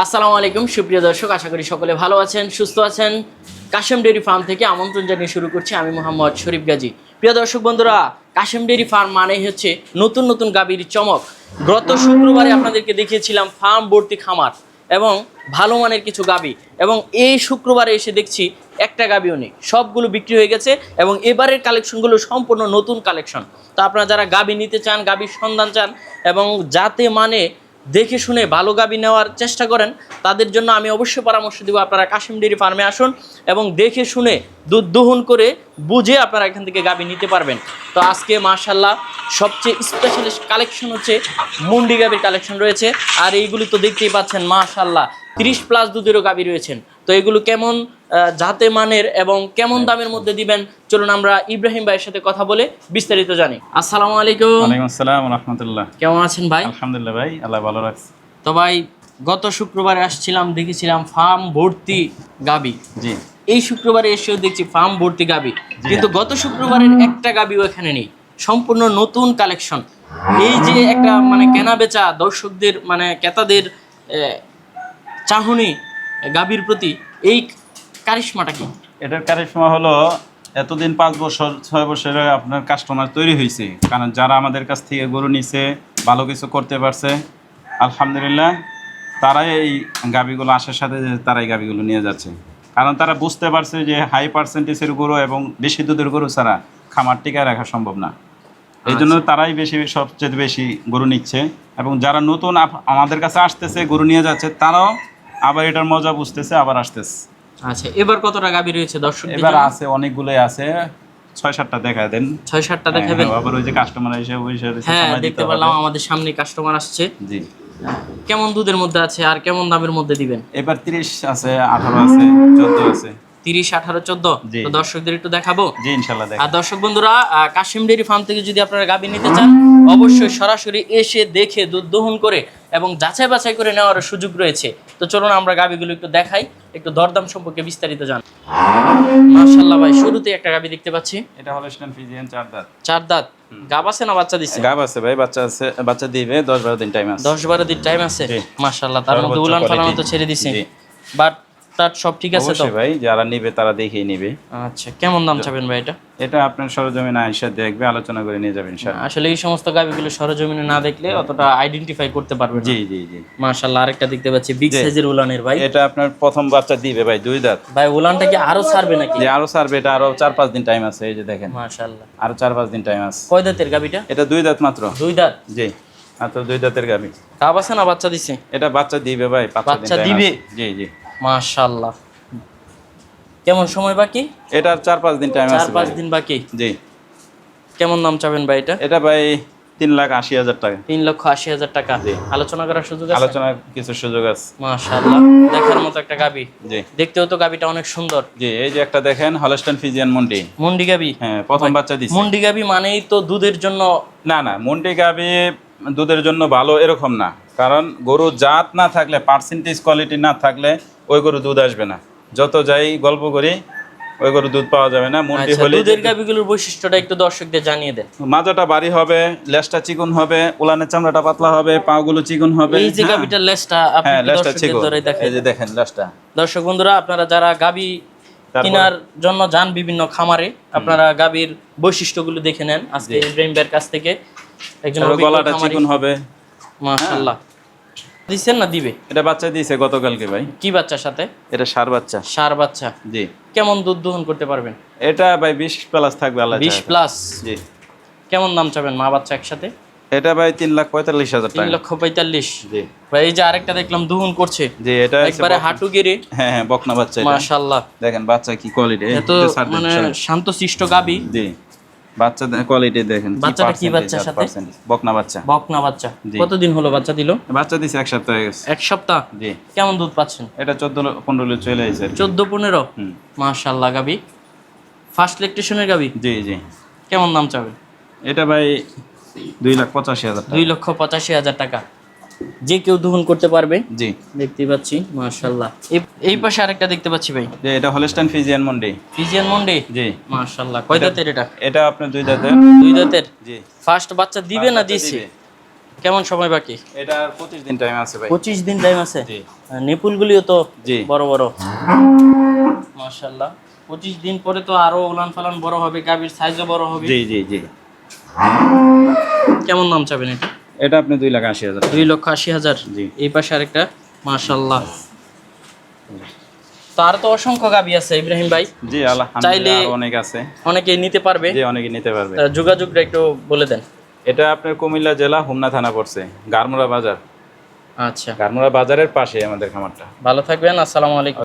আসসালামু আলাইকুম, সুপ্রিয় দর্শক, আশা করি সকলে ভালো আছেন, সুস্থ আছেন। কাশেম ডেয়ারি ফার্ম থেকে আমন্ত্রণ জানিয়ে শুরু করছি আমি মোহাম্মদ শরীফ গাজী। প্রিয় দর্শক বন্ধুরা, কাশেম ডেয়ারি ফার্ম মানে হচ্ছে নতুন নতুন গাভীর চমক। গত শুক্রবারে আপনাদেরকে দেখিয়েছিলাম ফার্ম ভর্তি খামার এবং ভালো মানের কিছু গাবি এবং এই শুক্রবারে এসে দেখছি একটা গাবিও নেই। সবগুলো বিক্রি হয়ে গেছে এবং এবারের কালেকশনগুলো সম্পূর্ণ নতুন কালেকশন। তো আপনারা যারা গাবি নিতে চান গাবির সন্ধান চান এবং যাতে মানে দেখে শুনে ভালো গাবি নেওয়ার চেষ্টা করেন, তাদের জন্য আমি অবশ্যই পরামর্শ দেবো আপনারা কাশিম ডেয়ারি ফার্মে আসুন এবং দেখে শুনে দুধ দহন করে বুঝে আপনারা এখান থেকে গাবি নিতে পারবেন। তো আজকে মাশাল্লাহ সবচেয়ে স্পেশালিস্ট কালেকশন হচ্ছে মুন্ডি গাবির কালেকশন রয়েছে। আর এইগুলি তো দেখতেই পাচ্ছেন মাশাল্লাহ তিরিশ প্লাস দুধেরও গাবি রয়েছেন। তো এগুলো কেমন জাতে মানের এবং কেমন দামের মধ্যে দিবেন চলুন আমরা ইব্রাহিম ভাইয়ের সাথে কথা বলে বিস্তারিত জানি। আসসালামু আলাইকুম। ওয়ালাইকুম আসসালাম রহমতুল্লাহ। কেমন আছেন ভাই? আলহামদুলিল্লাহ ভাই আল্লাহ ভালো রাখছে। তো ভাই গত শুক্রবারে আসছিলাম দেখেছিলাম ফার্ম ভর্তি গাবি। জি। এই শুক্রবারে এসেও দেখছি ফার্ম ভর্তি গাবি। কিন্তু গত শুক্রবারের একটা গাবিও এখানে নেই। সম্পূর্ণ নতুন কালেকশন। এই যে একটা মানে কেনা বেচা দর্শকদের মানে ক্রেতাদের চাহনি গাবির প্রতি এই কারিশমাটা কি? এটার কারিশমা হলো এতদিন পাঁচ বছর ছয় বছরে আপনার কাস্টমার তৈরি হয়েছে কারণ যারা আমাদের কাছ থেকে গরু নিছে ভালো কিছু করতে পারছে আলহামদুলিল্লাহ তারাই এই গাবিগুলো আসার সাথে তারাই গাবিগুলো নিয়ে যাচ্ছে। কারণ তারা বুঝতে পারছে যে হাই পার্সেন্টেজের গরু এবং বেশি দুধের গরু ছাড়া খামার টিকায় রাখা সম্ভব না। এই জন্য তারাই বেশি সবচেয়ে বেশি গরু নিচ্ছে এবং যারা নতুন আমাদের কাছে আসতেছে গরু নিয়ে যাচ্ছে তারাও আবার এটার মজা বুঝতেছে আবার আসতেছে। আচ্ছা এবার কতটা গাবি রয়েছে দর্শক এবার আছে অনেকগুলোই আছে। ছয় সাতটা দেখা দেন। ছয় সাতটা দেখাবেন? হ্যাঁ, আবার ওই যে কাস্টমার এসে ওই সে হ্যাঁ দেখতে। পারলাম আমাদের সামনে কাস্টমার আসছে। জি। কেমন দুধের মধ্যে আছে আর কেমন দামের মধ্যে দিবেন? এবার তিরিশ আছে আঠারো আছে চোদ্দ আছে। তিরিশ আঠারো চোদ্দ? তো দর্শকদের একটু দেখাবো? আর দর্শক বন্ধুরা কাশিম ডেয়ারি ফার্ম থেকে যদি আপনারা গাভী নিতে চান অবশ্যই সরাসরি এসে দেখে দুধ দহন করে এবং যাচাই বাছাই করে নেওয়ার সুযোগ রয়েছে। তো চলুন আমরা গাবিগুলো একটু দেখাই একটু দরদাম সম্পর্কে বিস্তারিত জান। মাশাল্লাহ ভাই শুরুতে একটা গাবি দেখতে পাচ্ছি। এটা হলো স্ট্যান্ড ফিজিয়ান চার দাঁত। চার দাঁত। গাব আছে না বাচ্চা দিচ্ছে গাব আছে ভাই বাচ্চা আছে বাচ্চা দিবে দশ বারো দিন টাইম আছে। দশ বারো দিন টাইম আছে? জি। মাশাল্লাহ তার মধ্যে উলান ফালানো তো ছেড়ে দিছে। বাট তার সব ঠিক আছে তো? ভাই যারা নিবে তারা দেখেই নিবে। আচ্ছা কেমন দাম চাবেন ভাই এটা? এটা আপনার সরজমিন আইসা দেখবে আলোচনা করে নিয়ে যাবেন ইনশাল্লাহ আসলে এই সমস্ত গাভিগুলো সরজমিনে না দেখলে অতটা আইডেন্টিফাই করতে পারবে না। জি জি জি। মাশাআল্লাহ আরেকটা দেখতে পাচ্ছি বিগ সাইজের উলানের ভাই। এটা আপনার প্রথম বাচ্চা দিবে ভাই দুই দাঁত। ভাই উলানটা কি আরও ছাড়বে নাকি? যে আরও সারবে এটা আরও চার পাঁচ দিন টাইম আছে এই যে দেখেন। মাশাআল্লাহ। আরও চার পাঁচ দিন টাইম আছে। কয় দাঁতের গাভিটা এটা দুই দাঁত মাত্র। দুই দাঁত? জি মাত্র দুই দাঁতের গাবি। গাব আছে না বাচ্চা দিছে? এটা বাচ্চা দিবে ভাই বাচ্চা দিবে? জি জি। মাশাআল্লাহ। কেমন সময় বাকি? এটার চার পাঁচ দিন টাইম আছে চার পাঁচ দিন বাকি? জি। কেমন দাম চাবেন ভাই এটা? এটা ভাই তিন লাখ আশি হাজার টাকা। তিন লক্ষ আশি হাজার টাকা। আলোচনা করার সুযোগ আছে? আলোচনার কিছু সুযোগ আছে। মাশাআল্লাহ। দেখার মতো একটা গাবি। জি। দেখতেও তো গাবিটা অনেক সুন্দর। জি এই যে একটা দেখেন হলস্টাইন ফিজিয়ান মন্ডি মুন্ডি গাবি? হ্যাঁ প্রথম বাচ্চা দিছে। মুন্ডি গাবি মানেই তো দুধের জন্য না না মন্ডি গাবি দুধের জন্য ভালো এরকম না। কারণ গরু জাত না থাকলে পার্সেন্টেজ কোয়ালিটি না থাকলে ওই গরু দুধ আসবে না। যত যাই গল্প করি ওই গরু দুধ পাওয়া যাবে না। মন্ডি আচ্ছা হলে দুধের গাবিগুলোর বৈশিষ্ট্যটা একটু দর্শকদের জানিয়ে দেন। মাজাটা বাড়ি হবে লেজটা চিকন হবে উলানের চামড়াটা পাতলা হবে পাগুলো চিকন হবে। এই যে হ্যাঁ। গাবিটার লেজটা আপনি হ্যাঁ লেজটা দর্শকদের চিকন। ধরে দেখেন। এই যে দেখেন লেজটা। দর্শক বন্ধুরা আপনারা যারা গাবি কেনার জন্য যান বিভিন্ন খামারে আপনারা গাবির বৈশিষ্ট্যগুলো দেখে নেন। আজকে ইব্রাহিম ভাইয়ের কাছ থেকে একজন গলাটা চিকন হবে। মাশাআল্লাহ। দিচ্ছেন না দিবে? এটা বাচ্চা দিয়েছে গতকালকে ভাই। কি বাচ্চার সাথে? এটা সার বাচ্চা। সার বাচ্চা। জি। কেমন দুধ দহন করতে পারবেন? এটা ভাই বিশ প্লাস থাকবে আল্লাহ বিশ। প্লাস? জি। কেমন দাম চাবেন মা বাচ্চা একসাথে? এটা ভাই তিন লাখ পঁয়তাল্লিশ হাজার তিন লক্ষ পঁয়তাল্লিশ। জি। ভাই এই যে আরেকটা দেখলাম দুহন করছে। জি এটা একবারে হাঁটু গেড়ে হ্যাঁ হ্যাঁ বকনা বাচ্চা এটা। মাশাআল্লাহ। দেখেন বাচ্চা কি কোয়ালিটি এত মানে শান্তশিষ্ট গাবি। জি। বাচ্চা কোয়ালিটি দেখেন বাচ্চাটা কি বাচ্চার সাথে? বকনা বাচ্চা। বকনা বাচ্চা। কতদিন হলো বাচ্চা দিল? বাচ্চা দিছে এক সপ্তাহ হয়ে গেছে। এক সপ্তাহ? জি। কেমন দুধ পাচ্ছেন? এটা চোদ্দ পনেরো চলে এসেছে চোদ্দ পনেরো? মার্শাল্লাহ গাবি। ফার্স্ট ইলেকট্রিশনের গাবি? জি জি। কেমন দাম চাবে? এটা ভাই দুই লাখ পঁচাশি হাজার দুই লক্ষ পঁচাশি হাজার টাকা। যে কেউ দহন করতে পারবে। জি। দেখতে পাচ্ছি মাশাল্লাহ এই- পাশে আরেকটা দেখতে পাচ্ছি ভাই। যে এটা হলস্টাইন ফিজিয়ান মন্ডি। ফিজিয়ান মন্ডি? জি। মাশাল্লাহ কয় দাঁতের এটা? এটা আপনার দুই দাঁতে দুই দাঁতের? জি। ফার্স্ট বাচ্চা দিবে না দিছে? কেমন সময় বাকি? এটা আর পঁচিশ দিন টাইম আছে ভাই। পঁচিশ দিন টাইম আছে? জি। নিপুলগুলিও তো জি। বড় বড়। মাশাল্লাহ পঁচিশ দিন পরে তো আরও উলান ফালান বড় হবে গাভীর সাইজও বড় হবে। জি জি জি। কেমন নাম চাবেন এটা? এটা আপনি দুই লাখ আশি হাজার দুই লক্ষ আশি হাজার। জি। এই পাশে আরেকটা মাশাল্লাহ তার তো অসংখ্য গাভী আছে ইব্রাহিম ভাই। জি চাইলে- অনেক আছে। অনেকেই নিতে পারবে। জি অনেকে নিতে পারবে। যোগাযোগটা একটু বলে দেন। এটা আপনার কুমিল্লা জেলা হোমনা থানা পড়ছে গারমুরা বাজার। আচ্ছা। গারমুরা বাজারের পাশে আমাদের খামারটা। ভালো থাকবেন আসসালামু আলাইকুম।